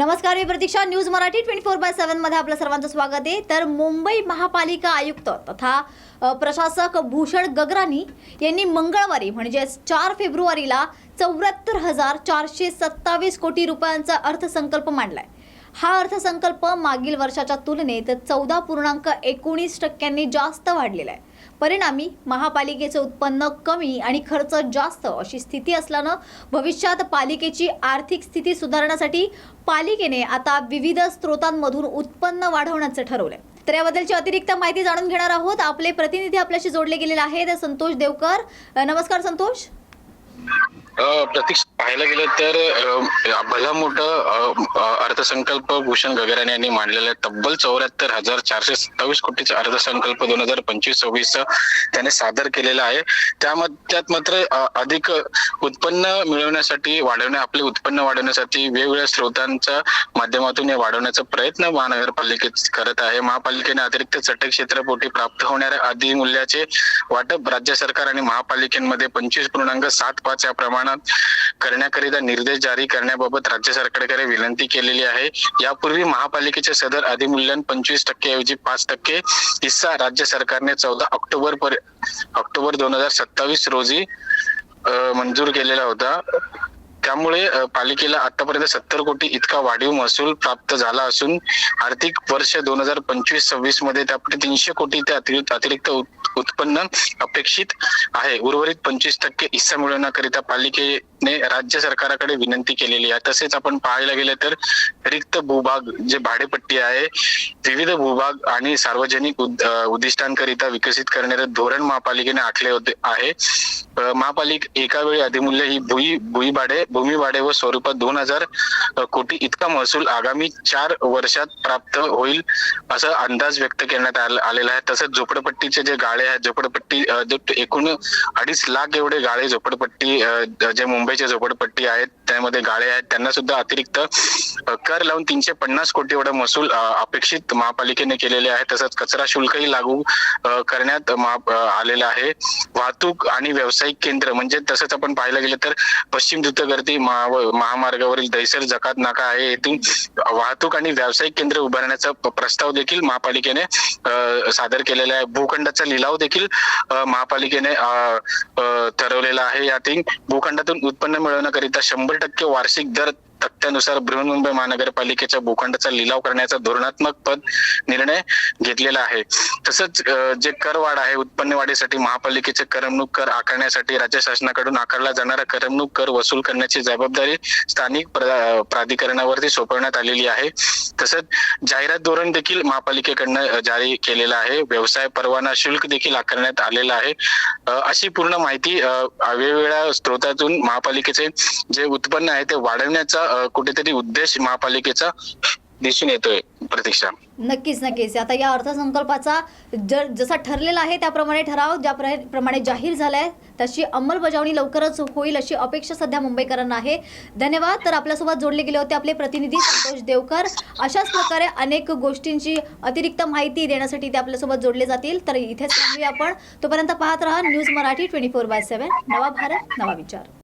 नमस्कार मी Pratiksha. News Marathi twenty four by सेव्हनमध्ये आपलं सर्वांचं स्वागत आहे. तर मुंबई महापालिका आयुक्त तथा प्रशासक भूषण गगरानी यांनी मंगळवारी म्हणजेच चार फेब्रुवारीला चौऱ्याहत्तर हजार चारशे सत्तावीस कोटी रुपयांचा अर्थसंकल्प मांडलाय. हा अर्थसंकल्प मागील वर्षाच्या तुलनेत चौदा पूर्णांक एकोणीस टक्क्यांनी जास्त वाढलेला आहे. परिणामी महापालिकेचे उत्पन्न कमी आणि खर्च जास्त अशी स्थिती असल्यानं भविष्यात पालिकेची आर्थिक स्थिती सुधारण्यासाठी पालिकेने आता विविध स्रोतांमधून उत्पन्न वाढवण्याचं ठरवलंय. तर याबद्दलची अतिरिक्त माहिती जाणून घेणार आहोत. आपले प्रतिनिधी आपल्याशी जोडले गेलेले आहेत संतोष देवकर. नमस्कार संतोष. प्रतीक्षा पाहायला गेलं तर भला भलं मोठं अर्थसंकल्प भूषण गगराने यांनी मांडलेलं आहे. तब्बल चौऱ्याहत्तर हजार चारशे सत्तावीस कोटीचा अर्थसंकल्प दोन हजार पंचवीस सव्वीस त्याने सादर केलेला आहे. त्यामध्ये त्यात मात्र अधिक उत्पन्न मिळवण्यासाठी वाढवण्या आपले उत्पन्न वाढवण्यासाठी वेगवेगळ्या स्रोतांच्या माध्यमातून हे वाढवण्याचा प्रयत्न महानगरपालिकेत करत आहे. महापालिकेने अतिरिक्त चटक क्षेत्रापोटी प्राप्त होणाऱ्या अधिमूल्याचे वाटप राज्य सरकार आणि महापालिकेमध्ये पंचवीस पूर्णांक सात पाच या प्रमाणात करण्याकरिता निर्देश जारी करण्याबाबत राज्य सरकारकडे विनंती केलेली आहे. यापूर्वी महापालिकेचे सदर अधिमूल्यन पंचवीस टक्के ऐवजी पाच टक्के. हिस्सा राज्य सरकारने चौदा ऑक्टोबर पर ऑक्टोबर दोन हजार सत्तावीस रोजी मंजूर केलेला होता. त्यामुळे पालिकेला आतापर्यंत सत्तर कोटी इतका वाढीव महसूल प्राप्त झाला असून आर्थिक वर्ष दोन हजार पंचवीस सव्वीसमध्ये त्यापैकी तीनशे कोटी ते अतिरिक्त अतिरिक्त उत्पन्न अपेक्षित आहे. उर्वरित पंचवीस टक्के हिस्सा मिळवण्याकरिता पालिकेने राज्य सरकाराकडे विनंती केलेली आहे. तसेच आपण पाहायला गेलं तर रिक्त भूभाग जे भाडेपट्टी आहे विविध भूभाग आणि सार्वजनिक उद- उद्दिष्टांकरिता विकसित करणारे धोरण महापालिकेने आखले होते आहे. अ, महापालिक एका वेळी अधिमूल्य ही भुई भुई भाडे भूमी भाडे व स्वरूपात दोन हजार कोटी इतका महसूल आगामी चार वर्षात प्राप्त होईल असं अंदाज व्यक्त करण्यात आलेला आहे. तसंच झोपडपट्टीचे जे गाळे आहेत झोपडपट्टी एकूण अडीच लाख एवढे गाळे झोपडपट्टी जे मुंबईचे झोपडपट्टी आहेत त्यामध्ये गाळे आहेत त्यांना सुद्धा अतिरिक्त कर लावून तीनशे पन्नास कोटी एवढा महसूल अपेक्षित महापालिकेने केलेले आहे. तसंच कचरा शुल्कही लागू करण्यात महा- आहे. वाहतूक आणि व्यावसायिक केंद्र म्हणजे तसंच आपण पाहायला गेलं तर पश्चिम द्रुतगती महा- महामार्गावरील दैसर जकात नाका आहे. येथून वाहतूक आणि व्यावसायिक केंद्र उभारण्याचा प्रस्ताव देखील महापालिकेने सादर केलेला आहे. भूखंडाचा लिलाव देखील महापालिकेने ठरवलेला आहे. यातील भूखंडातून उत्पन्न मिळवण्याकरिता शंभर टक्के वार्षिक दर तक्त्यानुसार बृहन्मुंबई महानगरपालिकेच्या भूखंडाचा लिलाव करण्याचा धोरणात्मक पद निर्णय घेतलेला आहे. तसंच जे करवाढ आहे उत्पन्न वाढीसाठी महापालिकेचे करमणूक कर आकारण्यासाठी राज्य शासनाकडून आकारला जाणारा करमणूक कर वसूल करण्याची जबाबदारी स्थानिक प्राधिकरणावरती सोपवण्यात आलेली आहे. तसंच जाहिरात धोरण देखील महापालिकेकडनं जारी केलेलं आहे. व्यवसाय परवाना शुल्क देखील आकारण्यात आलेलं आहे. अशी पूर्ण माहिती वेगवेगळ्या स्रोतातून महापालिकेचे जे उत्पन्न आहे ते वाढवण्याचा कुठेतरी उद्देश महापालिकेचा दिसून येतोय प्रतीक्षा. नक्कीच नक्कीच. आता या अर्थसंकल्पाचा जर जसा ठरलेला आहे त्याप्रमाणे ठराव ज्या प्रमाणे जाहीर झालाय तशी अंमलबजावणी लवकरच होईल अशी अपेक्षा सध्या मुंबईकरांना आहे. धन्यवाद. तर आपल्यासोबत जोडले गेले होते आपले प्रतिनिधी संतोष देवकर. अशाच प्रकारे अनेक गोष्टींची अतिरिक्त माहिती देण्यासाठी ते आपल्यासोबत जोडले जातील. तर इथेच थांबूया आपण. तोपर्यंत पाहत राहा news Marathi twenty four by seven. नवा भारत नवा विचार.